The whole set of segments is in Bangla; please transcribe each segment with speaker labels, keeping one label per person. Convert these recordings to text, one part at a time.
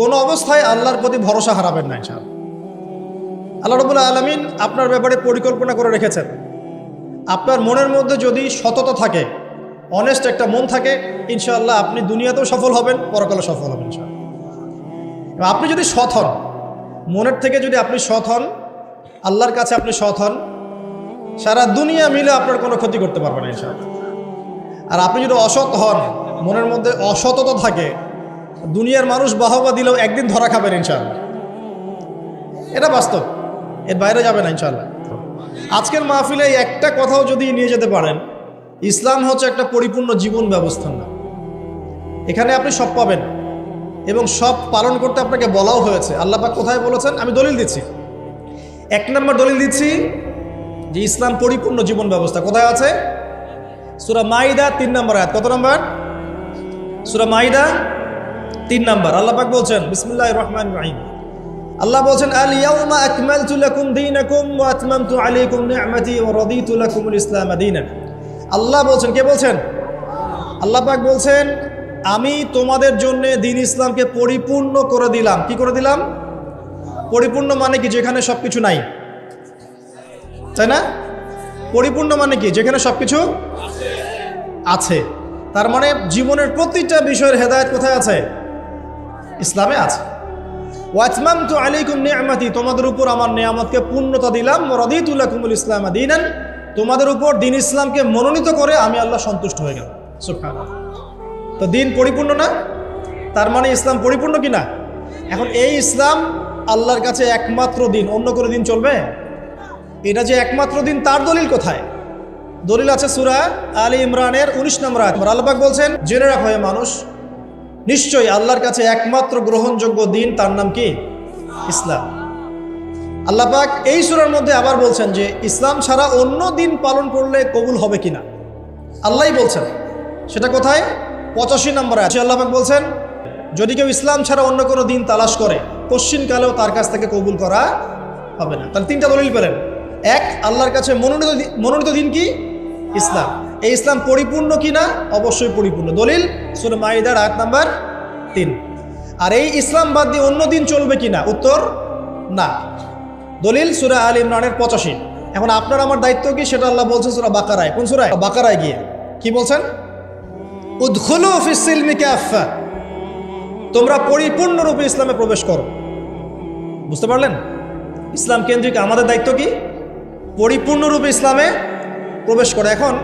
Speaker 1: কোনো অবস্থায় আল্লাহর প্রতি ভরসা হারাবেন না, ইনশাআল্লাহ। আল্লাহ রবুল্লা আলমিন আপনার ব্যাপারে পরিকল্পনা করে রেখেছেন। আপনার মনের মধ্যে যদি সততা থাকে অনেস্ট একটা মন থাকে, ইনশাআল্লাহ আপনি দুনিয়াতেও সফল হবেন, পরকালে সফল হবেন, ইনশাআল্লাহ। আপনি যদি সৎ হন, মনের থেকে যদি আপনি সৎ হন, আল্লাহর কাছে আপনি সৎ হন, সারা দুনিয়া মিলে আপনার কোনো ক্ষতি করতে পারবে না, ইনশাআল্লাহ। আর আপনি যদি অসৎ হন, মনের মধ্যে অসততা থাকে দুনিয়ার মানুষ বাহবা দিলেও একদিন ধরা খাবেন ইনশাআল্লাহ। এটা বাস্তব। এর বাইরে যাবে না ইনশাআল্লাহ। আজকের মাহফিলে একটা কথাও যদি নিয়ে যেতে পারেন, ইসলাম হচ্ছে একটা পরিপূর্ণ জীবন ব্যবস্থা। না এখানে আপনি সব পাবেন এবং সব পালন করতে আপনাকে বলাও হয়েছে। আল্লাহ পাক কোথায় বলেছেন? আমি দলিল দিচ্ছি। এক নম্বর দলিল দিচ্ছি যে ইসলাম পরিপূর্ণ জীবন ব্যবস্থা। কোথায় আছে? সুরা মাইদা তিন নম্বর আয়াত। কত নম্বর? সুরা মাইদা তিন নম্বর, আল্লাহ বলছেন বিসমুল্লাহ রহমান রাহিম। আল্লাহ বলছেন, আল আকমালতু লাকুম দীনাকুম ওয়া আতমামতু আলাইকুম নি'মাতি ওয়া রাদিতু লাকুমুল ইসলাম দীনান। আল্লাহ বলছেন, কে বলছেন? আল্লাহ পাক বলছেন, আমি তোমাদের জন্য দিন ইসলামকে পরিপূর্ণ করে দিলাম। কি করে দিলাম? পরিপূর্ণ মানে কি? যেখানে সব কিছু নাই। তাই না? পরিপূর্ণ মানে কি? যেখানে সব কিছু আছে। তার মানে জীবনের প্রতিটা বিষয়ের হেদায়ত কোথায় আছে? ইসলামে আছে। ওয়াতমাম তো আলাইকুম নিয়ামাতি, তোমাদের উপর আমার নিয়ামতকে পূর্ণতা দিলাম। রদিতুল্লাহ কুমুল ইসলাম দিনান, তোমাদের উপর দিন ইসলামকে মনোনীত করে আমি আল্লাহ সন্তুষ্ট হয়ে গেলাম। সুবহানাল্লাহ। তো দিন পরিপূর্ণ না? তার মানে ইসলাম পরিপূর্ণ কি না? এখন এই ইসলাম আল্লাহর কাছে একমাত্র দিন, অন্য কোনো দিন চলবে? এটা যে একমাত্র দিন, তার দলিল কোথায়? দলিল আছে সুরা আলী ইমরানের উনিশ নম্বর আল্লাহবাক বলছেন, জেনে রাখো মানুষ নিশ্চয়ই আল্লাহর কাছে একমাত্র গ্রহণযোগ্য দিন, তার নাম কি? ইসলাম। আল্লাহ পাক এই সুরার মধ্যে আবার বলছেন যে, ইসলাম ছাড়া অন্য দিন পালন করলে কবুল হবে কিনা? আল্লাহই বলছেন। সেটা কোথায়? পঁচাশি নম্বর আছে। আল্লাহ পাক বলছেন, যদি কেউ ইসলাম ছাড়া অন্য কোনো দিন তালাশ করে কালেও তার কাছ থেকে কবুল করা হবে না। তাহলে তিনটা দলিল পেলেন। এক, আল্লাহর কাছে মনোনীত মনোনীত দিন কি? ইসলাম। এই ইসলাম পরিপূর্ণ কি না অবশ্যই পরিপূর্ণ। দলিল, সুরে মাইদার আয়াত নাম্বার তিন। আর এই ইসলাম বাদ দিয়ে অন্য দিন চলবে কি না উত্তর, না। দলিল, সুরা আল ইমরানের পঁচাশি। এখন আপনার আমার দায়িত্ব কি? সেটা আল্লাহ বলছেন সুরা বাকারায়। কোন সুরায়? বাকারায় গিয়ে। কি বলছেন? উদ্খুলু তোমরা পরিপূর্ণরূপে ইসলামে প্রবেশ করো। বুঝতে পারলেন? ইসলাম কেন্দ্রিক আমাদের দায়িত্ব কি? পরিপূর্ণরূপে ইসলামে প্রবেশ করে। এখন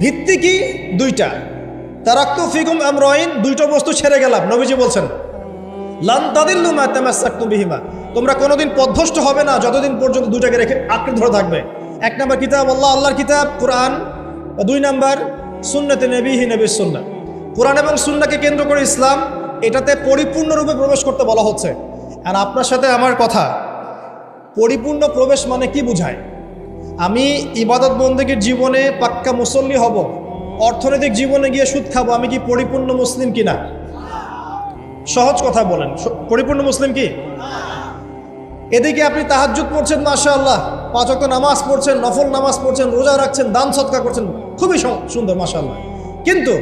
Speaker 1: ভিত্তি কি? দুইটা। তারাক্তু ফিকুম আমরাইন, দুইটা বস্তু ছেড়ে গেলাম, নবীজি বলছেন। লান তাদিল্লু মা তামাসসাকতুম বিহিমা। তোমরা কোনোদিন পথভ্রষ্ট হবে না যতদিন পর্যন্ত দুইটাকে রেখে আঁকড়ে ধরে থাকবে। এক নম্বর কিতাব, আল্লাহ, আল্লাহর কিতাব, কোরআন। দুই নম্বর, সুন্নতে নবীহি নবীর সুন্নাহ। কোরআন এবং সুন্নাকে কেন্দ্র করে ইসলাম, এটাতে পরিপূর্ণরূপে প্রবেশ করতে বলা হচ্ছে। আর আপনার সাথে আমার কথা, পরিপূর্ণ প্রবেশ মানে কি বোঝায়? আমি ইবাদত বন্দীর জীবনে পাক্কা মুসল্লি হব। অর্থনৈতিক জীবনে গিয়ে সুদ খাব, আমি কি পরিপূর্ণ মুসলিম কিনা? সহজ কথা বলেন। পরিপূর্ণ মুসলিম কি? এদিকে আপনি তাহাজ্জুদ পড়ছেন মাশা আল্লাহ পাঁচ ওয়াক্ত নামাজ পড়ছেন, নফল নামাজ পড়ছেন, রোজা রাখছেন, দান সৎকার করছেন, খুবই সুন্দর মাশা আল্লাহ কিন্তু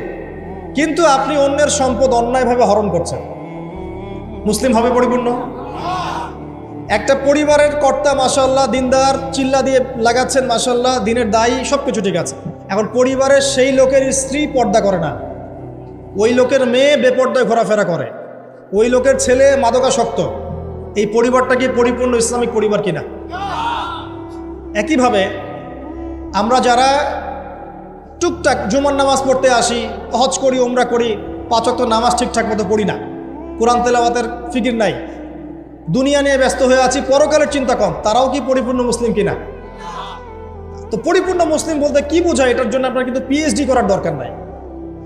Speaker 1: কিন্তু আপনি অন্যের সম্পদ অন্যায়ভাবে হরণ করছেন। মুসলিম হবে পরিপূর্ণ? একটা পরিবারের কর্তা মাসাল্লাহ দিনদার, চিল্লা দিয়ে লাগাচ্ছেন মাসাল্লাহ দিনের দায়ী সব কিছু ঠিক আছে। এখন পরিবারের সেই লোকের স্ত্রী পর্দা করে না। ওই লোকের মেয়ে বেপর্দায় ঘোরাফেরা করে। ওই লোকের ছেলে মাদকাসক্ত। এই পরিবারটা কি পরিপূর্ণ ইসলামিক পরিবার কিনা? একইভাবে আমরা যারা টুকটাক জুমার নামাজ পড়তে আসি, হজ করি ওমরা করি পাচক নামাজ ঠিকঠাক মতো পড়ি না। কোরআন তেলাওয়াতের ফিকির নাই। দুনিয়া নিয়ে ব্যস্ত হয়ে আছি, পরকালের চিন্তা কম। তারাও কি পরিপূর্ণ মুসলিম কিনা? তো পরিপূর্ণ মুসলিম বলতে কি বোঝায়? এটার জন্য আপনার কিন্তু পিএইচডি করার দরকার নাই।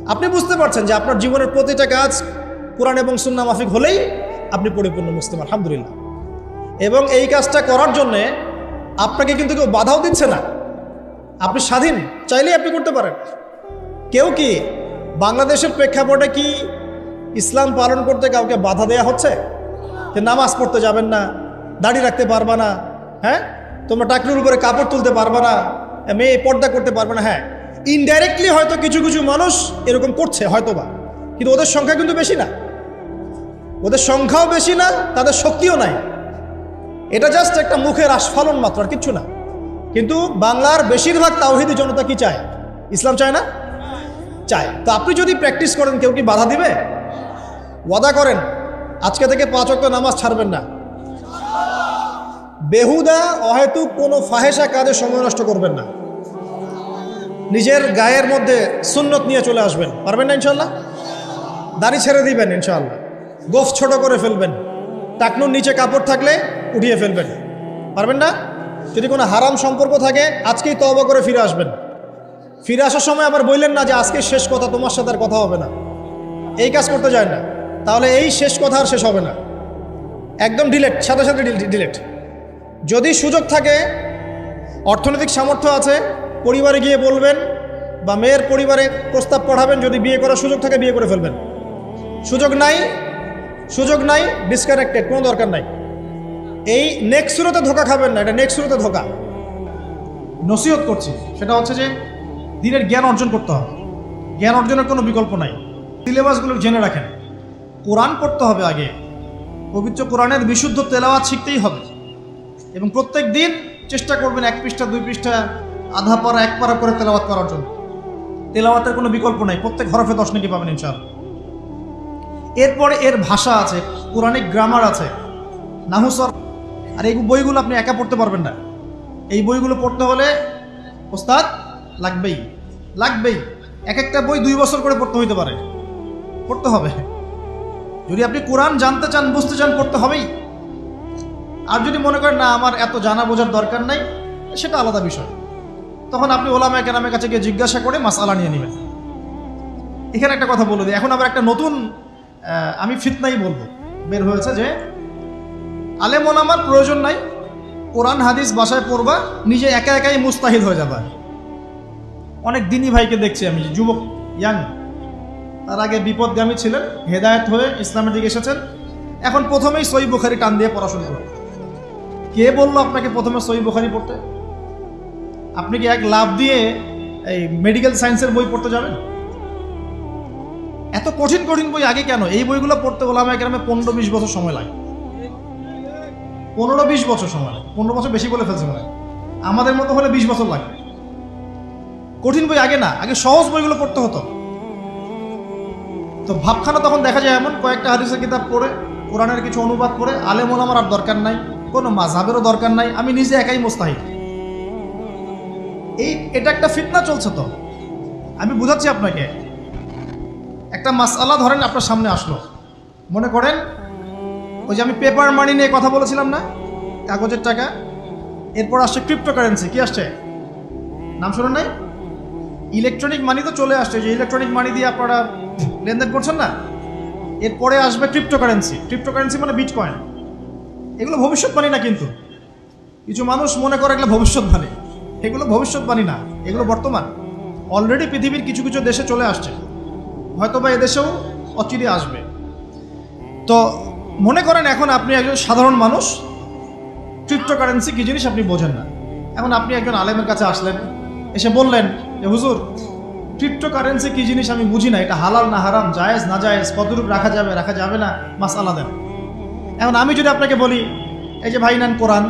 Speaker 1: আপনি বুঝতে পারছেন যে আপনার জীবনের প্রতিটা কাজ কোরআন এবং সুন্না মাফিক হলেই আপনি পরিপূর্ণ মুসলিম, আলহামদুলিল্লাহ। এবং এই কাজটা করার জন্যে আপনাকে কিন্তু কেউ বাধাও দিচ্ছে না। আপনি স্বাধীন, চাইলেই আপনি করতে পারেন। কেউ কি বাংলাদেশের প্রেক্ষাপটে কি ইসলাম পালন করতে কাউকে বাধা দেয়া হচ্ছে? যে নামাজ পড়তে যাবেন না, দাড়ি রাখতে পারবা না হ্যাঁ? তোমরা টাকরির উপরে কাপড় তুলতে পারবা না মেয়ে পর্দা করতে পারবে না হ্যাঁ? ইনডাইরেক্টলি হয়তো কিছু কিছু মানুষ এরকম করছে হয়তোবা, কিন্তু ওদের সংখ্যা কিন্তু বেশি না। ওদের সংখ্যাও বেশি না, তাদের শক্তিও নাই। এটা জাস্ট একটা মুখের আস্ফালন মাত্র, আর কিচ্ছু না। কিন্তু বাংলার বেশিরভাগ তাওহিদি জনতা কি চায়? ইসলাম চায় না? চায়। তো আপনি যদি প্র্যাকটিস করেন, কেউ কি বাধা দিবে? ওয়াদা করেন। আজকে থেকে পাঁচ অক্ট নামাজ ছাড়বেন না। বেহুদা, অহেতুক কোনো ফাহেসা কাজে সময় নষ্ট করবেন না। নিজের গায়ের মধ্যে সুন্নত নিয়ে চলে আসবেন। পারবেন না ইনশাল্লাহ দাড়ি ছেড়ে দিবেন ইনশাল্লাহ গোফ ছোট করে ফেলবেন। টাকনুর নিচে কাপড় থাকলে উঠিয়ে ফেলবেন। পারবেন না? যদি কোনো হারাম সম্পর্ক থাকে, আজকেই তবা করে ফিরে আসবেন। ফিরে আসার সময় আবার বললেন না যে আজকে শেষ কথা, তোমার সাথে আর কথা হবে না। এই কাজ করতে যায় না। তাহলে এই শেষ কথা আর শেষ হবে না। একদম ডিলেট সাথে সাথে ডিলেট যদি সুযোগ থাকে, অর্থনৈতিক সামর্থ্য আছে, পরিবারে গিয়ে বলবেন বা মেয়ের পরিবারে প্রস্তাব পাঠাবেন, যদি বিয়ে করার সুযোগ থাকে, বিয়ে করে ফেলবেন। সুযোগ নাই সুযোগ নাই ডিসকানেক্টেড কোনো দরকার নাই। এই নেক্সট শুরুতে ধোকা খাবেন না, এটা নেক্সট শুরুতে ধোকা। নসিহত করছি, সেটা হচ্ছে যে দিনের জ্ঞান অর্জন করতে হবে। জ্ঞান অর্জনের কোনো বিকল্প নাই। সিলেবাসগুলো জেনে রাখেন। কোরআন পড়তে হবে আগে। পবিত্র কোরআনের বিশুদ্ধ তেলাওয়াত শিখতেই হবে। এবং প্রত্যেক দিন চেষ্টা করবেন এক পৃষ্ঠা, দুই পৃষ্ঠা, আধা পারা, এক পারা করে তেলাওয়াত করার জন্য। তেলাওয়াতের কোনো বিকল্প নাই, প্রত্যেক হরফে দশ নাকি পাবেন ইনশাআল্লাহ। এরপরে এর ভাষা আছে, কোরআনিক গ্রামার আছে। নাহুসর আর এই বইগুলো আপনি একা পড়তে পারবেন না। এই বইগুলো পড়তে হলে ওস্তাদ লাগবেই। লাগবেই। এক একটা বই দুই বছর করে পড়তে হইতে পারে। পড়তে হবে। যদি আপনি কোরআন জানতে চান, বুঝতে চান, পড়তে হবেই। আর যদি মনে করেন, না, আমার এত জানা বোঝার দরকার নাই, সেটা আলাদা বিষয়। তখন আপনি ওলামা কেরামের কাছে গিয়ে জিজ্ঞাসা করে মাসালা নিয়ে নেবেন। এখানে একটা কথা বলে দিই। এখন আবার একটা নতুন আমি ফিতনাই বলব। বের হয়েছে যে, আলেম ওলামার প্রয়োজন নাই। কোরআন, হাদিস বাসায় পড়বা, নিজে একা একাই মুস্তাহিদ হয়ে যাবা। অনেক দিনই ভাইকে দেখছি আমি, যুবক, ইয়াং। তার আগে বিপদগামী ছিলেন, হেদায়েত হয়ে ইসলামের দিকে এসেছেন। এখন প্রথমেই সই বুখারি টান দিয়ে পড়াশোনা করেন। কে বলল আপনাকে প্রথমে সই বুখারি পড়তে? আপনি কি এক লাভ দিয়ে এই মেডিকেল সায়েন্সের বই পড়তে যাবেন? এত কঠিন কঠিন বই আগে কেন? এই বইগুলো পড়তে ওলামা গ্রামে পনেরো বিশ বছর সময় লাগে। পনেরো বিশ বছর সময় লাগে। পনেরো বছর বেশি বলে ফেলছে মনে। আমাদের মতো হলে বিশ বছর লাগবে। কঠিন বই আগে না, আগে সহজ বইগুলো পড়তে হতো। তো ভাবখানা তখন দেখা যায় এমন, কয়েকটা হাদিসের কিতাব পড়ে, কোরআনের কিছু অনুবাদ করে আলেম আমার আর দরকার নাই, কোনো মাঝহাবেরও দরকার নাই, আমি নিজে একাই মোস্তাহিদ। এই, এটা একটা ফিতনা চলছে তো। আমি বুঝাচ্ছি আপনাকে। একটা মাস মাসালা ধরেন আপনার সামনে আসলো। মনে করেন, ওই যে আমি পেপার মানি নিয়ে কথা বলেছিলাম না? কাগজের টাকা। এরপর আসছে ক্রিপ্টোকারেন্সি কি আসছে? নাম শুনুন নাই? ইলেকট্রনিক মানি তো চলে আসছে, যে ইলেকট্রনিক মানি দিয়ে আপনারা লেনদেন করছেন না? এরপরে আসবে ক্রিপ্টোকারেন্সি ক্রিপ্টোকারেন্সি মানে বিটকয়েন এগুলো ভবিষ্যৎবাণী না কিন্তু? কিছু মানুষ মনে করে এগুলো ভবিষ্যৎবাণী। এগুলো ভবিষ্যৎবাণী না। এগুলো বর্তমান। অলরেডি পৃথিবীর কিছু কিছু দেশে চলে আসছে। হয়তো বা এদেশেও অচিরে আসবে। তো মনে করেন এখন আপনি একজন সাধারণ মানুষ ক্রিপ্টোকারেন্সি কী জিনিস আপনি বোঝেন না। এখন আপনি একজন আলেমের কাছে আসলেন, এসে বললেন যে, হুজুর ক্রিপ্টোকারেন্সি কি জিনিস আমি বুঝি না, এটা হালাল না হারাম, জায়েজ না জায়েজ কতটুকু রাখা যাবে রাখা যাবে না মাস দেন। এখন আমি যদি আপনাকে বলি, এই যে ভাই নেন কোরআন,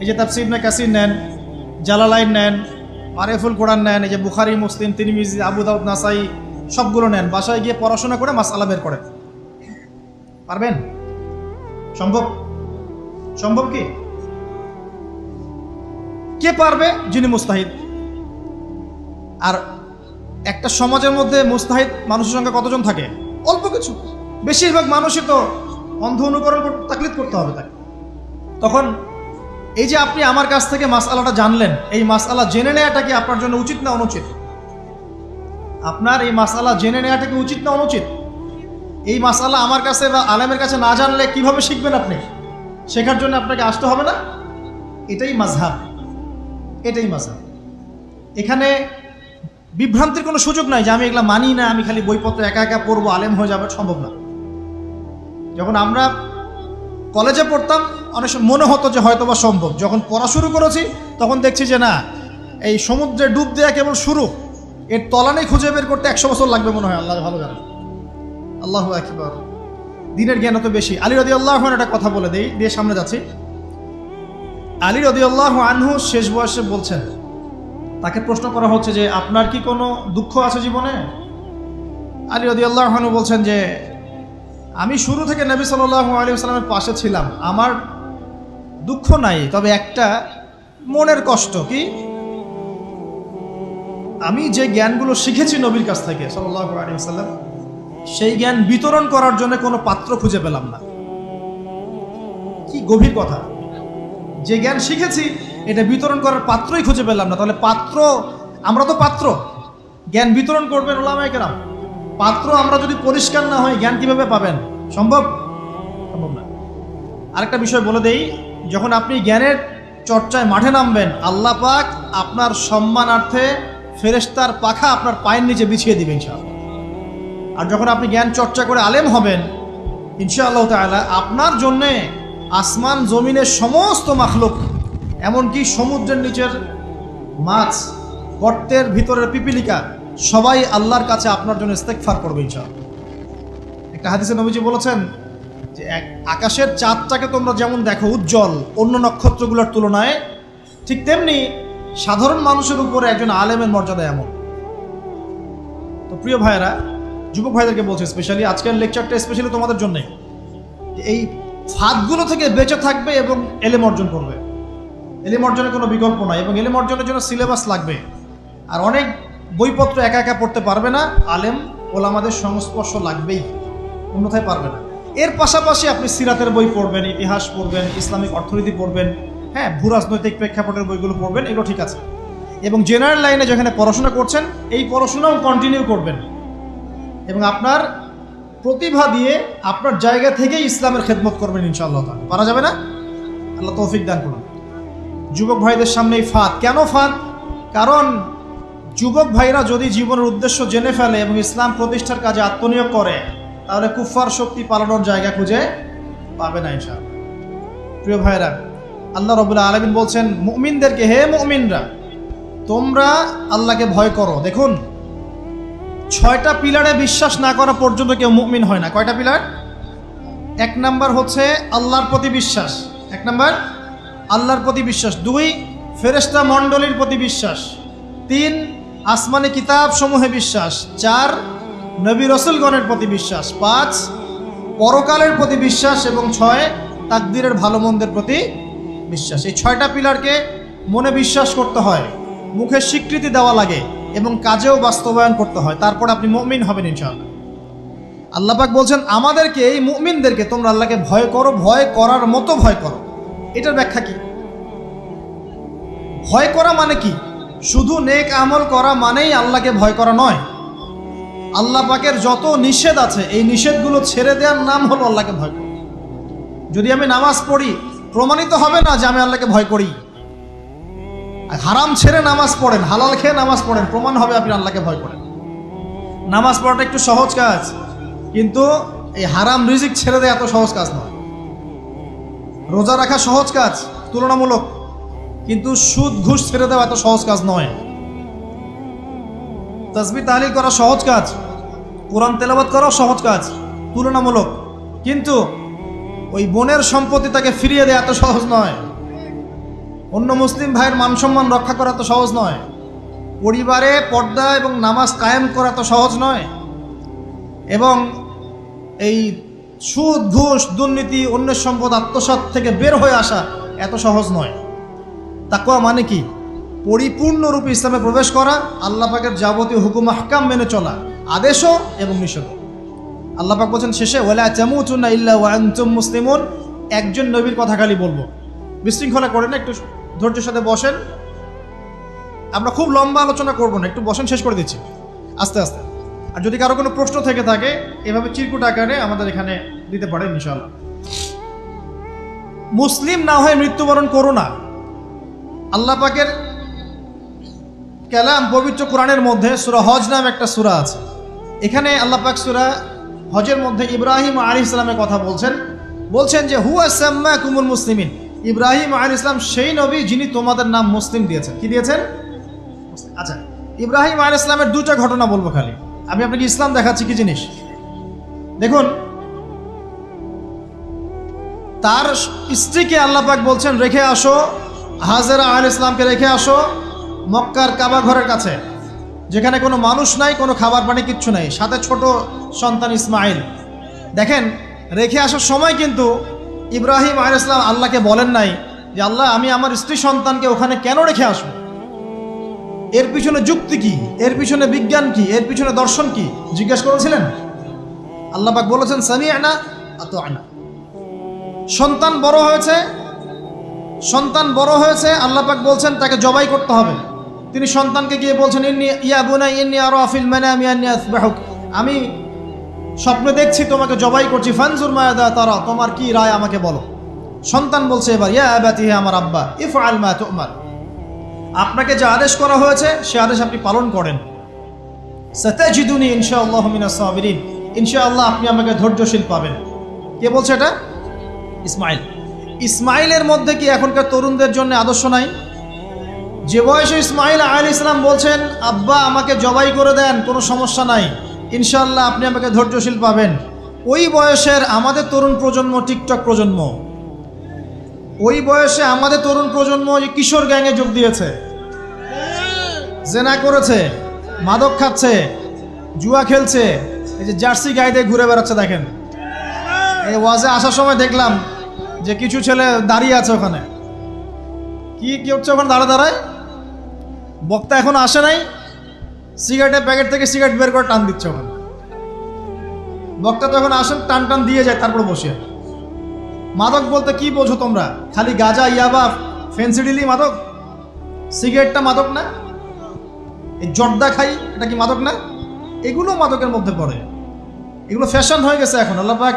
Speaker 1: এই যে তাফসির না কাসির নেন, জালালাইন নেন মারেফুল কোরআন নেন, এই যে বুখারি, মুসলিম, তিরমিজি, আবু দাউদ, নাসাই, সবগুলো নেন, বাসায় গিয়ে পড়াশোনা করে মাস বের করেন। পারবেন? সম্ভব? সম্ভব কি? কে পারবে? যিনি মুস্তাহিদ। আর একটা সমাজের মধ্যে মুস্তাহিদ মানুষের সংখ্যা কতজন থাকে? অল্প কিছু। বেশিরভাগ মানুষই তো অন্ধ অনুকরণ তাকলিদ করতে হবে তাকে। তখন এই যে আপনি আমার কাছ থেকে মাসআলাটা জানলেন, এই মাসআলা জেনে নেওয়াটা কি আপনার জন্য উচিত না অনুচিত? আপনার এই মাসআলা জেনে নেওয়াটা কি উচিত না অনুচিত? এই মাসআলা আমার কাছে বা আলেমের কাছে না জানলে কীভাবে শিখবেন আপনি? শেখার জন্য আপনাকে আসতে হবে না? এটাই মাঝহাব এটাই মাঝহাব এখানে বিভ্রান্তির কোনো সুযোগ নাই যে আমি এগুলা মানি না, আমি খালি বইপত্র একা একা পড়ব, আলেম হয়ে যাবে, সম্ভব না। যখন আমরা কলেজে পড়তাম, অনেক সময় মনে হতো যে হয়তো বা সম্ভব। যখন পড়া শুরু করেছি, তখন দেখছি যে না, এই সমুদ্রে ডুব দেওয়া কেবল শুরু। এর তলানেই খুঁজে বের করতে, একশো বছর লাগবে মনে হয়, আল্লাহ ভালো জানে। আল্লাহ একবার দিনের জ্ঞান অত বেশি। আলী রদি আল্লাহ একটা কথা বলে দেই, দিয়ে সামনে যাচ্ছি। আলী রদি আল্লাহ আনহু শেষ বয়সে বলছেন তাকে প্রশ্ন করা হচ্ছে যে, আপনার কি কোনো দুঃখ আছে জীবনে? আলী রদি আল্লাহ আনহু বলছেন যে, আমি শুরু থেকে নবী সাল্লাহ আলী আসসালামের পাশে ছিলাম। আমার দুঃখ নাই, তবে একটা মনের কষ্ট কি? আমি যে জ্ঞানগুলো শিখেছি নবীর কাছ থেকে সাল্লাহ আলী সাল্লাম সেই জ্ঞান বিতরণ করার জন্য কোনো পাত্র খুঁজে পেলাম না। কি গভীর কথা। যে জ্ঞান শিখেছি এটা বিতরণ করার পাত্রই খুঁজে পেলাম না। তাহলে পাত্র, আমরা তো পাত্র। জ্ঞান বিতরণ করবেন ওলামায় কেরাম। পাত্র আমরা যদি পরিষ্কার না হই জ্ঞান কীভাবে পাবেন? সম্ভব? সম্ভব না। আরেকটা বিষয় বলে দেই, যখন আপনি জ্ঞানের চর্চায় মাঠে নামবেন, আল্লাহ পাক আপনার সম্মানার্থে ফেরেস্তার পাখা আপনার পায়ের নিচে বিছিয়ে দিবেন ইনশাআল্লাহ। আর যখন আপনি জ্ঞান চর্চা করে আলেম হবেন, ইনশাআল্লাহ তাআলা আপনার জন্যে আসমান, জমিনের সমস্ত মাখলুক এমনকি সমুদ্রের নিচের মাছ, গর্তের ভিতরের পিপিলিকা, সবাই আল্লাহর কাছে আপনার জন্য ইস্তেকফার করবে ইনশাআল্লাহ। একটা হাদিসে নবীজি বলেছেন যে এক আকাশের চাঁদটাকে তোমরা যেমন দেখো উজ্জ্বল, অন্য নক্ষত্রগুলোর তুলনায়, ঠিক তেমনি সাধারণ মানুষের উপরে একজন আলেমের মর্যাদা এমন। তো প্রিয় ভাইয়েরা, যুবক ভাইদেরকে বলছে স্পেশালি আজকের লেকচারটা স্পেশালি তোমাদের জন্যে। এই ফাঁদগুলো থেকে বেঁচে থাকবে এবং এলেম অর্জন করবে। এলেম অর্জনের কোনো বিকল্প নাই এবং এলেম অর্জনের জন্য সিলেবাস লাগবে। আর অনেক বইপত্র একা একা পড়তে পারবে না, আলেম, ওলামাদের সংস্পর্শ লাগবেই, অন্যথায় পারবে না। এর পাশাপাশি আপনি সিরাতের বই পড়বেন, ইতিহাস পড়বেন, ইসলামিক অর্থনীতি পড়বেন হ্যাঁ ভূ রাজনৈতিক প্রেক্ষাপটের বইগুলো পড়বেন, এগুলো ঠিক আছে। এবং জেনারেল লাইনে যেখানে পড়াশোনা করছেন, এই পড়াশোনাও কন্টিনিউ করবেন। এবং আপনার প্রতিভা দিয়ে আপনার জায়গা থেকেই ইসলামের খেদমত করবেন ইনশাআল্লাহ। পারা যাবে না? আল্লাহ তৌফিক দান করুন। যুবক ভাইদের সামনে এই ফাঁদ। কেন ফাঁদ? কারণ যুবক ভাইরা যদি জীবনের উদ্দেশ্য জেনে ফেলে এবং ইসলাম প্রতিষ্ঠার কাজে আত্মনিয়োগ করে, তাহলে কুফার শক্তি পালানোর জায়গা খুঁজে পাবে না ইনশাআল্লাহ। প্রিয় ভাইরা, আল্লাহ রবুল্লা আলমিন বলছেন, মুমিনদেরকে হে মুমিনরা, তোমরা আল্লাহকে ভয় করো। দেখুন, ছয়টা পিলারে বিশ্বাস না করা পর্যন্ত কেউ মুমিন হয় না। কয়টা পিলার? এক নাম্বার হচ্ছে আল্লাহর প্রতি বিশ্বাস। এক নাম্বার আল্লাহর প্রতি বিশ্বাস। দুই ফেরেস্তা মণ্ডলীর প্রতি বিশ্বাস। তিন, আসমানি কিতাব সমূহে বিশ্বাস। চার, নবী রসুলগণের প্রতি বিশ্বাস। পাঁচ, পরকালের প্রতি বিশ্বাস এবং ছয়, তাকদিরের ভালো মন্দের প্রতি বিশ্বাস। এই ছয়টা পিলারকে মনে বিশ্বাস করতে হয়, মুখে স্বীকৃতি দেওয়া লাগে এবং কাজেও বাস্তবায়ন করতে হয়। তারপর আপনি মুমিন হবেন ইনশাআল্লাহ। আল্লাপাক বলছেন, আমাদেরকে, এই মুমিনদেরকে তোমরা আল্লাহকে ভয় করো, ভয় করার মতো ভয় করো। এটার ব্যাখ্যা কি? ভয় করা মানে কি? শুধু নেক আমল করা মানেই আল্লাহকে ভয় করা নয়। আল্লাহ পাকের যত নিষেধ আছে, এই নিষেধগুলো ছেড়ে দেওয়ার নাম হলো আল্লাহকে ভয় করা। যদি আমি নামাজ পড়ি, প্রমাণিত হবে না যে আমি আল্লাহকে ভয় করি। হারাম ছেড়ে নামাজ পড়েন, হালাল খেয়ে নামাজ পড়েন, প্রমাণ হবে আপনি আল্লাহকে ভয় করেন। নামাজ পড়াটা একটু সহজ কাজ, কিন্তু এই হারাম রিজিক ছেড়ে দেয় এত সহজ কাজ নয়। রোজা রাখা সহজ কাজ, তুলনামূলক। কিন্তু সুদ, ঘুষ ছেড়ে দেওয়া এত সহজ কাজ নয়। তসবি, তাহলিল করা সহজ কাজ। কোরআন তেলাবাত করাও সহজ কাজ, তুলনামূলক। কিন্তু ওই বোনের সম্পত্তি তাকে ফিরিয়ে দেওয়া এত সহজ নয়। অন্য মুসলিম ভাইয়ের মান সম্মান রক্ষা করা তো সহজ নয়। পরিবারে পর্দা এবং নামাজ কায়েম করা তো সহজ নয়। এবং এই সুদ, ঘুষ, দুর্নীতি, অন্যের সম্পদ, আত্মসাৎ থেকে বের হয়ে আসা এত সহজ নয়। তাকুয়া মানে কি? পরিপূর্ণরূপে ইসলামে প্রবেশ করা, আল্লাহ পাকের যাবতীয় হুকুম, আহকাম মেনে চলা, আদেশও এবং নিষেধ আল্লাহ পাক বলছেন শেষে ওলা চামুচুন্না ইল্লা ওয়ান্তুম মুসলিমুন। একজন নবীর কথা খালি বলব। বিশৃঙ্খলা করেন একটু ধৈর্যের সাথে বসেন। আমরা খুব লম্বা আলোচনা করব না, একটু বসেন, শেষ করে দিচ্ছি। আস্তে আস্তে। আর যদি কারও কোনো প্রশ্ন থেকে থাকে, এভাবে চিরকুট আকারে আমাদের এখানে দিতে পারেন ইনশাল্লাহ মুসলিম না হয়ে মৃত্যুবরণ করো না। আল্লাহ পাকের কালাম পবিত্র কোরআনের মধ্যে সুরা হজ নাম একটা সুরা আছে। এখানে আল্লাহ পাক সুরা হজের মধ্যে ইব্রাহিম আলী ইসলামের কথা বলছেন। বলছেন যে, হুয়া সাম্মা কুমুল মুসলিমিন। ইব্রাহিম আলী ইসলাম সেই নবী যিনি তোমাদের নাম মুসলিম দিয়েছেন। কি দিয়েছেন? আচ্ছা ইব্রাহিম আলী ইসলামের দুটা ঘটনা বলব খালি। আমি আপনাকে ইসলাম দেখাচ্ছি, কি জিনিস? দেখুন, তার স্ত্রীকে আল্লাপাক বলছেন, রেখে আসো, হাজেরা আল ইসলামকে রেখে আসো, মক্কার কাবা ঘরের কাছে, যেখানে কোনো মানুষ নাই, কোনো খাবার পানি কিচ্ছু নাই। সাথে ছোট সন্তান ইসমাইল। দেখেন, রেখে আসার সময় কিন্তু ইব্রাহিম আল ইসলাম আল্লাহকে বলেন নাই যে, আল্লাহ, আমি আমার স্ত্রী সন্তানকে ওখানে কেন রেখে আসব? এর পিছনে যুক্তি কি? এর পিছনে বিজ্ঞান কি? এর পিছনে দর্শন কি? জিজ্ঞেস করেছিলেন? আল্লাপাক বলেছেন সানি আনা আত আনা সন্তান বড় হয়েছে, সন্তান বড় হয়েছে আল্লাপাক বলছেন, তাকে জবাই করতে হবে। তিনি সন্তানকে গিয়ে বলছেন, ইন্নি, ইয়া বুনা ইন্নি আরও আফিল মানামি আন্নি আসবাহুক আমি স্বপ্নে দেখছি, তোমাকে জবাই করছি, ফানজুর মায়াদা তারা, তোমার কি রায় আমাকে বলো? সন্তান বলছে এবার, ইয়া আবাতি আমার আব্বা ইফ আল মা তোমার। আপনাকে যে আদেশ করা হয়েছে, সে আদেশ আপনি পালন করেন। সতাজিদুনি ইনশাআল্লাহ মিনাস সাবিরিন। ইনশাআল্লাহ আপনি আমাকে ধৈর্যশীল পাবেন। কে বলছে এটা? ইসমাইল। ইসমাইলের মধ্যে কি এখনকার তরুণদের জন্য আদর্শ নাই? যে বয়সে ইসমাইল আল ইসলাম বলছেন, আব্বা, আমাকে জবাই করে দেন, কোনো সমস্যা নাই। ইনশাআল্লাহ আপনি আমাকে ধৈর্যশীল পাবেন। ওই বয়সের আমাদের তরুণ প্রজন্ম, টিকটক প্রজন্ম ওই বয়সে আমাদের তরুণ প্রজন্ম যে কিশোর গ্যাংয়ে যোগ দিয়েছে। জেনা করেছে, মাদক খাচ্ছে, জুয়া খেলছে, এই যে জার্সি গাইতে ঘুরে বেড়াচ্ছে দেখেন। এই ওয়াজে আসার সময় দেখলাম যে কিছু ছেলে দাঁড়িয়ে আছে ওখানে। কি কি হচ্ছে ওখানে দাঁড়া দাঁড়ায়? বক্তা এখন আসে নাই, সিগারেটের প্যাকেট থেকে সিগারেট বের করে টান দিচ্ছে ওখানে। বক্তা তো এখন আসেন, টান টান দিয়ে যায়, তারপর বসে। মাদক বলতে কি বোঝো তোমরা? খালি গাজা ইয়াবা ফেন্সিডিলি মাদক? সিগারেটটা মাদক না? এই জর্দা খাই, এটা কি মাদক না? এগুলো মাদকের মধ্যে পড়ে। এগুলো ফ্যাশন হয়ে গেছে এখন, আল্লাহ পাক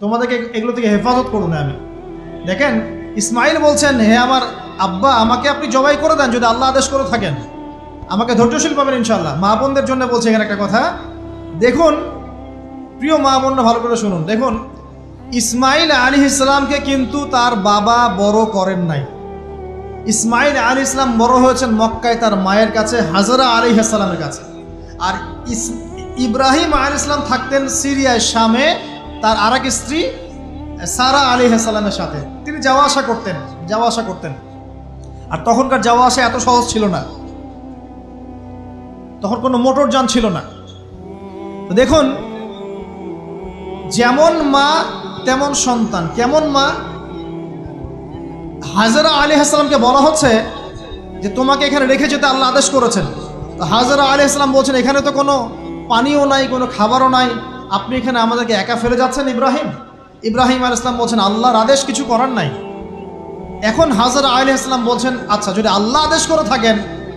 Speaker 1: তোমাদেরকে এগুলো থেকে হেফাজত করুন আমি। দেখেন, ইসমাইল বলছেন, হে আমার আব্বা, আমাকে আপনি জবাই করে দেন, যদি আল্লাহ আদেশ করে থাকেন। আমাকে ধৈর্যশীল পাবেন ইনশাল্লাহ মা বোনদের জন্য বলছে এখানে একটা কথা। দেখুন, প্রিয় মা বোনরা ভালো করে শুনুন। দেখুন ইসমাইল আলী ইসলামকে কিন্তু তার বাবা বড় করেন নাই। ইসমাইল আলী ইসলাম বড় হয়েছেন মক্কায় তার মায়ের কাছে, হাজারা আলী ইসলামের কাছে। আর ইব্রাহিম আলী ইসলাম থাকতেন সিরিয়ায় শামে, তার আর এক স্ত্রী সারা আলী সালামের সাথে। তিনি যাওয়া আসা করতেন, যাওয়া আসা করতেন। আর তখনকার যাওয়া আসা এত সহজ ছিল না। তখন কোনো মোটর যান ছিল না। দেখুন, যেমন মা তেমন সন্তান, কেমন মা? হাজারা আলী হাসলামকে বলা হচ্ছে যে তোমাকে এখানে রেখে যেতে আল্লাহ আদেশ করেছেন। তো হাজারা আলী হাসলাম বলছেন, এখানে তো কোনো পানিও নাই, কোনো খাবারও নাই। আপনি এখানে আমাদেরকে একা ফেলে যাচ্ছেন ইব্রাহিম? ইব্রাহিম আল ইসলাম বলছেন, আল্লাহর আদেশ কিছু করার নাই। এখন হাজারা আলী ইসলাম বলছেন আচ্ছা যদি আল্লাহ আদেশ করে থাকেন,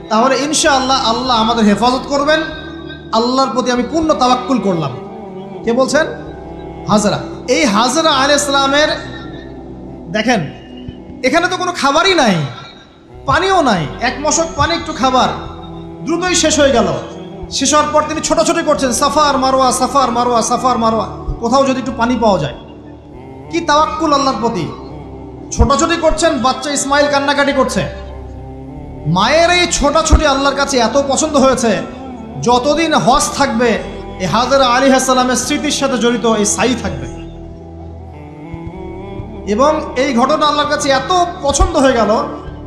Speaker 1: তাহলে ইনশা আল্লাহ আল্লাহ আমাদের হেফাজত করবেন। আল্লাহর প্রতি আমি পূর্ণ তাওয়াক্কুল করলাম। কে বলছেন? হাজারা। এই হাজরা আলী ইসলামের দেখেন, এখানে তো কোনো খাবারই নাই, পানিও নাই, এক মশক পানি, একটু খাবার, দ্রুতই শেষ হয়ে গেল। শেষ হওয়ার পর তিনি ছোটাছুটি করছেন, সাফার মারোয়া সাফার মারোয়া সাফার মারোয়া, কোথাও যদি একটু পানি পাওয়া যায়। কি তাওয়াক্কুল আল্লাহর প্রতি? ছোটাছুটি করছেন, বাচ্চা ইসমাইল কান্নাকাটি করছে। মায়ের এই ছোটাছুটি আল্লাহর কাছে এত পছন্দ হয়েছে, যতদিন হজ থাকবে এই হাজার আলী হাসালামের স্মৃতির সাথে জড়িত, এই সাই থাকবে। এবং এই ঘটনা আল্লাহর কাছে এত পছন্দ হয়ে গেল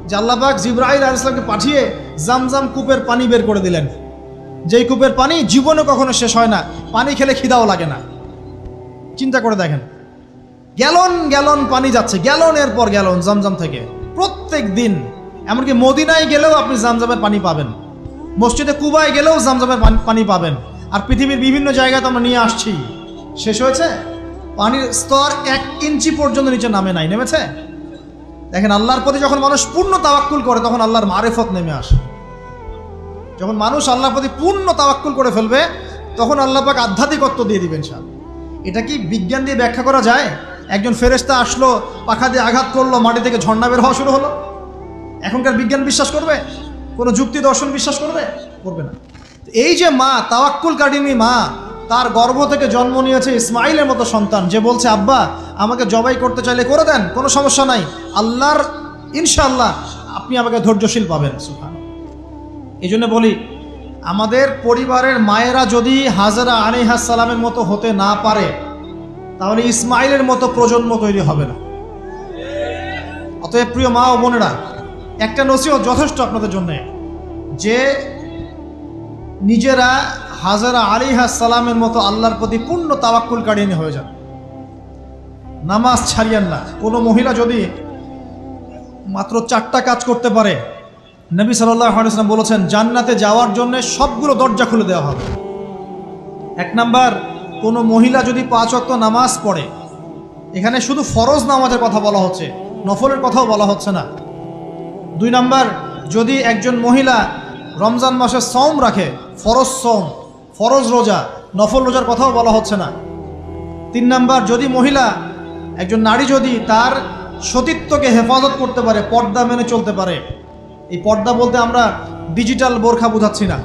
Speaker 1: যে আল্লাহবাক জিব্রাহিল আল ইসলামকে পাঠিয়ে জামজাম কূপের পানি বের করে দিলেন। যেই কূপের পানি জীবনে কখনো শেষ হয় না, পানি খেলে খিদাও লাগে না। চিন্তা করে দেখেন, গ্যালন গ্যালন পানি যাচ্ছে গ্যালনের পর গ্যালন, জামজাম থেকে। প্রত্যেক দিন, এমনকি মদিনায় গেলেও আপনি জামজামের পানি পাবেন। মসজিদে কুবায় গেলেও জামজামের পানি পাবেন। আর পৃথিবীর বিভিন্ন জায়গায় তো আমরা নিয়ে আসছি। শেষ হয়েছে? পানির স্তর এক ইঞ্চি পর্যন্ত নিচে নামে নাই, নেমেছে? দেখেন, আল্লাহর প্রতি যখন মানুষ পূর্ণ তাওয়াক্কুল করে, তখন আল্লাহর মারেফত নেমে আসে। যখন মানুষ আল্লাহর প্রতি পূর্ণ তাওয়াক্কুল করে ফেলবে, তখন আল্লাহ পাক আধ্যাত্মিকত্ব দিয়ে দিবেন সার এটা কি বিজ্ঞান দিয়ে ব্যাখ্যা করা যায়? একজন ফেরেস্তা আসলো, পাখা দিয়ে আঘাত করল, মাটি থেকে ঝর্ণা বের হওয়া শুরু হলো। এখনকার বিজ্ঞান বিশ্বাস করবে? কোনো যুক্তি দর্শন বিশ্বাস করবে? করবে না। এই যে মা, তাওয়াক্কুল কাটিনি মা তার গর্ভ থেকে জন্ম নিয়েছে ইসমাইলের মতো সন্তান। যে বলছে, আব্বা, আমাকে জবাই করতে চাইলে করে দেন, কোনো সমস্যা নাই। আল্লাহর ইনশাল্লাহ আপনি আমাকে ধৈর্যশীল পাবেন। সুফান এই জন্য বলি, আমাদের পরিবারের মায়েরা যদি হাজারা আলিহাসালামের মতো হতে না পারে, তাহলে ইসমাইলের মতো প্রজন্ম তৈরি হবে না। অতএব প্রিয় মা ও বোনেরা, একটা নসিহত যথেষ্ট আপনাদের জন্যে। যে নিজেরা হাজারা আলী সালামের মতো আল্লাহর প্রতি পূর্ণ তাওয়াক্কুল কাড়িয়ে হয়ে যান। নামাজ ছাড়িয়েন না। কোনো মহিলা যদি মাত্র চারটা কাজ করতে পারে, নবী আলিয়াল্লাম বলেছেন, জান্নাতে যাওয়ার জন্য সবগুলো দরজা খুলে দেওয়া হবে। এক নাম্বার, কোনো মহিলা যদি পাঁচ অক্ত নামাজ পড়ে, এখানে শুধু ফরজ নামাজের কথা বলা হচ্ছে, নফলের কথাও বলা হচ্ছে না। দুই নাম্বার, যদি একজন মহিলা রমজান মাসে সম রাখে, ফরজ সম ফরজ রোজা, নফল রোজার কথাও বলা হচ্ছে না। তিন নাম্বার, যদি মহিলা, একজন নারী যদি তার সতীত্বকে হেফাজত করতে পারে, পর্দা মেনে চলতে পারে, এই পর্দা বলতে আমরা ডিজিটাল বোরখা বোঝাচ্ছি না।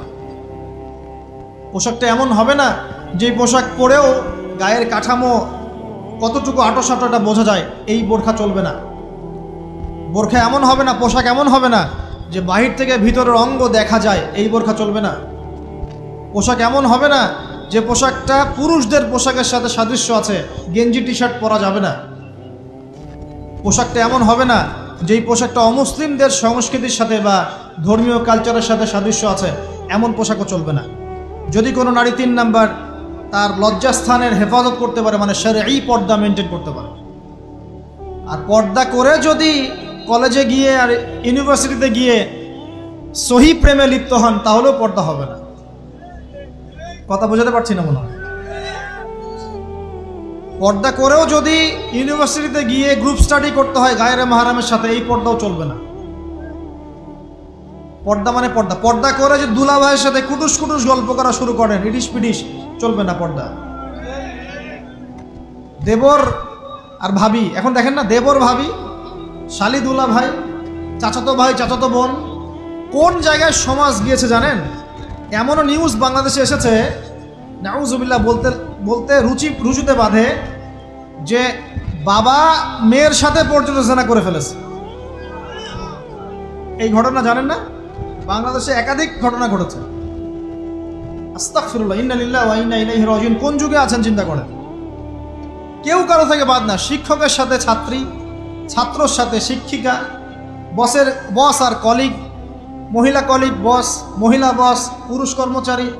Speaker 1: পোশাকটা এমন হবে না যে পোশাক পরেও গায়ের কাঠামো কতটুকু আটো সাটোটা বোঝা যায়, এই বোরখা চলবে না। বোরখা এমন হবে না, পোশাক এমন হবে না, যে বাহির থেকে ভিতরের অঙ্গ দেখা যায়, এই বোরখা চলবে না। পোশাক এমন হবে না যে পোশাকটা পুরুষদের পোশাকের সাথে সাদৃশ্য আছে। গেঞ্জি টি শার্ট পরা যাবে না। পোশাকটা এমন হবে না যেই পোশাকটা অমুসলিমদের সংস্কৃতির সাথে বা ধর্মীয় কালচারের সাথে সাদৃশ্য আছে, এমন পোশাকও চলবে না। যদি কোনো নারী তিন নাম্বার তার লজ্জাস্থানের হেফাজত করতে পারে মানে সেরে এই পর্দা মেনটেন করতে পারে। আর পর্দা করে যদি কলেজে গিয়ে আর ইউনিভার্সিটিতে গিয়ে সহি প্রেমে লিপ্ত হন, তাহলেও পর্দা হবে না। কথা বোঝাতে পারছি না মনে হয়। পর্দা করেও যদি ইউনিভার্সিটিতে গিয়ে গ্রুপ স্টাডি করতে হয় গায়ের মাহারামের সাথে, এই পর্দাও চলবে না। পর্দা মানে পর্দা। পর্দা করে যে দুলা ভাইয়ের সাথে কুটুস কুটুস গল্প করা শুরু করেন ইডিস পিডিস চলবে না পর্দা। দেবর আর ভাবি, এখন দেখেন না, দেবর ভাবি, শালি দুলা ভাই চাচাতো ভাই, চাচাতো বোন, কোন জায়গায় সমাজ গিয়েছে জানেন? এমনও নিউজ বাংলাদেশে এসেছে, নাউজুবিল্লাহ বলতে বলতে রুচি রুচুতে বাঁধে যে বাবা মেয়ের সাথে পর্যন্ত জেনা করে ফেলেছে। এই ঘটনা জানেন না? বাংলাদেশে একাধিক ঘটনা ঘটেছে। কোন যুগে আছেন চিন্তা করেন? কেউ কারও থেকে বাদ না, শিক্ষকের সাথে ছাত্রী, ছাত্রর সাথে শিক্ষিকা, বসের, বস আর কলিগ মহিলা কলিগ, বস, মহিলা বস, পুরুষ কর্মচারী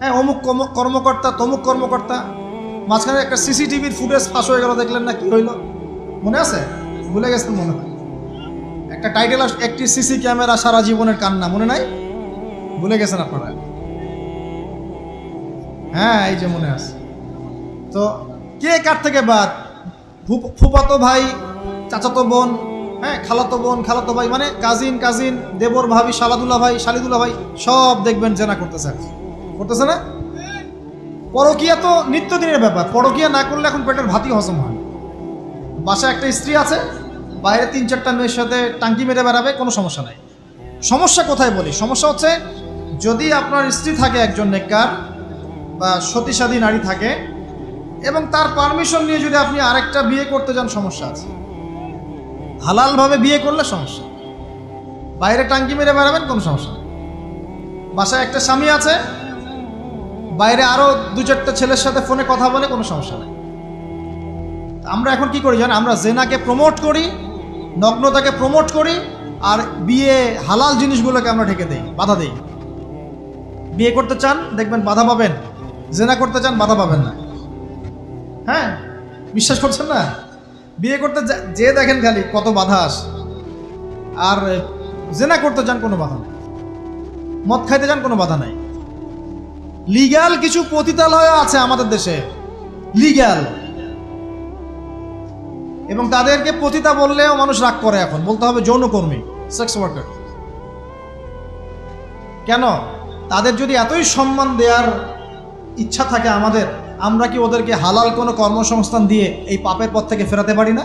Speaker 1: হ্যাঁ অমুক কর্ম- কর্মকর্তা, তমুক কর্মকর্তা। মাঝখানে একটা সিসিটিভির ফুটেজ ফাঁস হয়ে গেল, দেখলেন না কি হইল? মনে আছে? ভুলে গেছেন মনে হয়। একটা টাইটেল একটি সিসি ক্যামেরা সারা জীবনের কান্না, মনে নাই? ভুলে গেছেন আপনারা? হ্যাঁ এই যে মনে আছে। তো কে কার থেকে বাদ? ফুপ- ফুফাতো ভাই, চাচাতো বোন হ্যাঁ খালাতো বোন, খালাতো ভাই মানে কাজিন কাজিন দেবর ভাবি, শালাদুল্লা ভাই, শালিদুল্লা ভাই, সব দেখবেন জেনা করতেছে করতেছে না? পরকিয়া তো নিত্যদিনের ব্যাপার। পরকিয়া না করলে এখন পেটের ভাতই হজম হয়। বাসায় একটা স্ত্রী আছে, বাইরে তিন চারটা মেয়ের সাথে টাঙ্কি মেরে বেড়াবে, কোনো সমস্যা নাই। সমস্যা কোথায় বলি? সমস্যা হচ্ছে, যদি আপনার স্ত্রী থাকে একজন নেককার বা সতীসাধী নারী থাকে, এবং তার পারমিশন নিয়ে যদি আপনি আরেকটা বিয়ে করতে যান, সমস্যা আছে। হালালভাবে বিয়ে করলে সমস্যা। বাইরে টাঙ্কি মেরে বেড়াবেন কোনো সমস্যা বাসায় একটা স্বামী আছে, বাইরে আরও দু চারটা ছেলের সাথে ফোনে কথা বলে কোনো সমস্যা নেই। আমরা এখন কি করি জানেন? আমরা জেনাকে প্রমোট করি, নগ্নতাকে প্রমোট করি, আর বিয়ে হালাল জিনিসগুলোকে আমরা ঢেকে দেই, বাধা দেই। বিয়ে করতে চান, দেখবেন বাধা পাবেন। জেনা করতে চান, বাধা পাবেন না। হ্যাঁ? বিশ্বাস করছেন না? বিয়ে করতে যা- দেখেন খালি কত বাধা আসে। আর জেনা করতে চান কোনো বাধা নেই। মদ খাইতে চান কোনো বাধা নাই। লিগ্যাল কিছু পতিতালয় আছে আমাদের দেশে। লিগ্যাল। এবং তাদেরকে পতিতা বললেও মানুষ রাগ করে এখন। বলতে হবে যৌনকর্মী সেক্স ওয়ার্কার কেন? তাদের যদি এতই সম্মান দেওয়ার ইচ্ছা থাকে আমাদের আমরা কি ওদেরকে হালাল কোনো কর্মসংস্থান দিয়ে এই পাপের পথ থেকে ফেরাতে পারি না?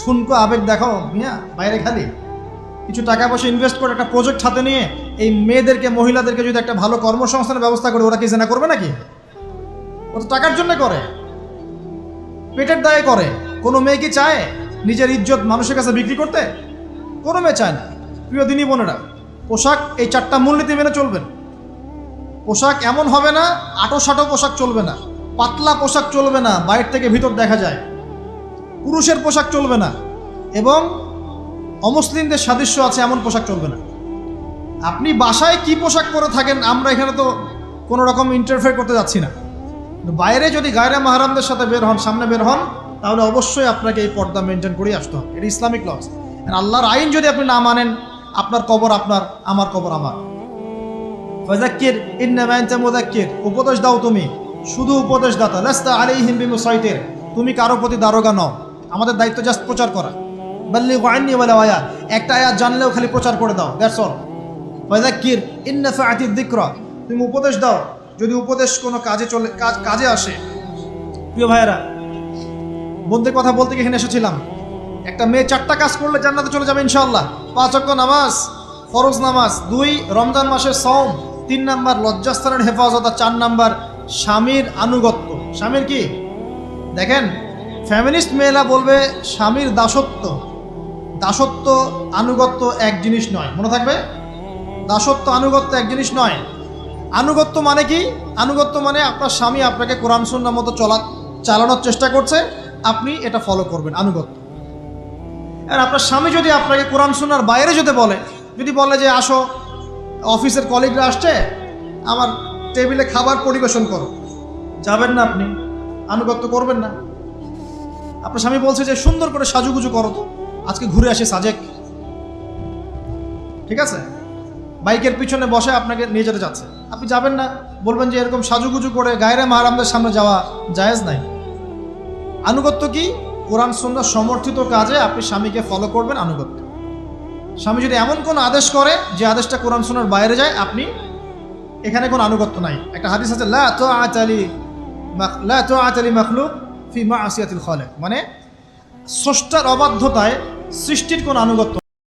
Speaker 1: ঠুনকো আবেগ দেখো মিয়া, বাইরে খালি। কিছু টাকা পয়সা ইনভেস্ট করে একটা প্রজেক্ট হাতে নিয়ে এই মেয়েদেরকে, মহিলাদেরকে যদি একটা ভালো কর্মসংস্থানের ব্যবস্থা করে, ওরা কি জেনা করবে নাকি? ও তো টাকার জন্য করে, পেটের দায়ে করে। কোনো মেয়ে কি চায় নিজের ইজ্জত মানুষের কাছে বিক্রি করতে? কোনো মেয়ে চায় না। প্রিয় দিনী বোনেরা, পোশাক এই চারটা মূলনীতি মেনে চলবেন। পোশাক এমন হবে না, আটো সাটো পোশাক চলবে না, পাতলা পোশাক চলবে না বাইরে থেকে ভিতর দেখা যায়। পুরুষের পোশাক চলবে না, এবং অমুসলিমদের সাদৃশ্য আছে, এমন পোশাক চলবে না। আপনি বাসায় কি পোশাক পরে থাকেন, আমরা এখানে তো কোনো রকম ইন্টারফেয়ার করতে যাচ্ছি না। বাইরে যদি গায়রা মাহারামদের সাথে বের হন, সামনে বের হন, তাহলে অবশ্যই আপনাকে এই পর্দা মেনটেন করেই আসতে হবে। এটা ইসলামিক লস আল্লাহর আইন যদি আপনি না মানেন, আপনার কবর আপনার, আমার কবর আমার। ফাজাক্কির ইন্নামা আনতা মুযাক্কির। উপদেশ দাও তুমি। শুধু উপদেশ দাতা, লাস্তা আলাইহিম বিমুসাইতির। তুমি কারও প্রতি দারোগা নও। আমাদের দায়িত্ব জাস্ট প্রচার করা। বাল্লি ওয়াইনি ওয়ালা আয়াত। একটা আয়াত জানলেও খালি প্রচার করে দাও। দ্যাটস অল ফাজাক্কির ইন্না ফাআতিদ যিকরা। তুমি উপদেশ দাও। যদি উপদেশ কোনো কাজে চলে কাজ আসে। প্রিয় ভাইয়েরা বন্ধুদের কথা বলতে গিয়ে এখানে এসেছিলাম। একটা মেয়ে চারটা কাজ করলে জান্নাতে চলে যাবে ইনশাআল্লাহ। পাঁচ অক্ট নামাজ, ফরজ নামাজ, দুই রমজান মাসের সম তিন নাম্বার লজ্জাস্থানের হেফাজত আর চার নাম্বার স্বামীর আনুগত্য। স্বামীর কি? দেখেন ফ্যামিলিস্ট মেয়েরা বলবে স্বামীর দাসত্ব। দাসত্ব, আনুগত্য এক জিনিস নয়। মনে থাকবে? দাসত্ব, আনুগত্য এক জিনিস নয়। আনুগত্য মানে কি? আনুগত্য মানে আপনার স্বামী আপনাকে কোরআন সুন্নার মতো চলা চালানোর চেষ্টা করছে, আপনি এটা ফলো করবেন, আনুগত্য। আর আপনার স্বামী যদি আপনাকে কোরআন সুন্নার বাইরে যদি বলে যদি বলে যে আসো অফিসের কলিগরা আসছে, আমার টেবিলে খাবার পরিবেশন করো। যাবেন না আপনি, আনুগত্য করবেন না। আপনার স্বামী বলছে যে সুন্দর করে সাজুগুজু করো তো, আজকে ঘুরে আসি সাজেক। ঠিক আছে? বাইকের পিছনে বসে আপনাকে নিয়ে যেতে যাচ্ছে। আপনি যাবেন না, বলবেন যে এরকম সাজুগুজু করে গায়রে মাহারামদের সামনে যাওয়া জায়েজ নাই। আনুগত্য কি? কোরআন সুন্নাহ সমর্থিত কাজে আপনি স্বামীকে ফলো করবেন আনুগত্য। স্বামী যদি এমন কোন আদেশ করে যে আদেশটা কোরআন সোনার বাইরে যায়, আপনি এখানে কোনো আনুগত্য নাই। একটা হাদিস আছে, লা তো লা মখলুক ফি মা আসিয়াতিল খলে মানে স্রষ্টার অবাধ্যতায় সৃষ্টির কোনো আনুগত্য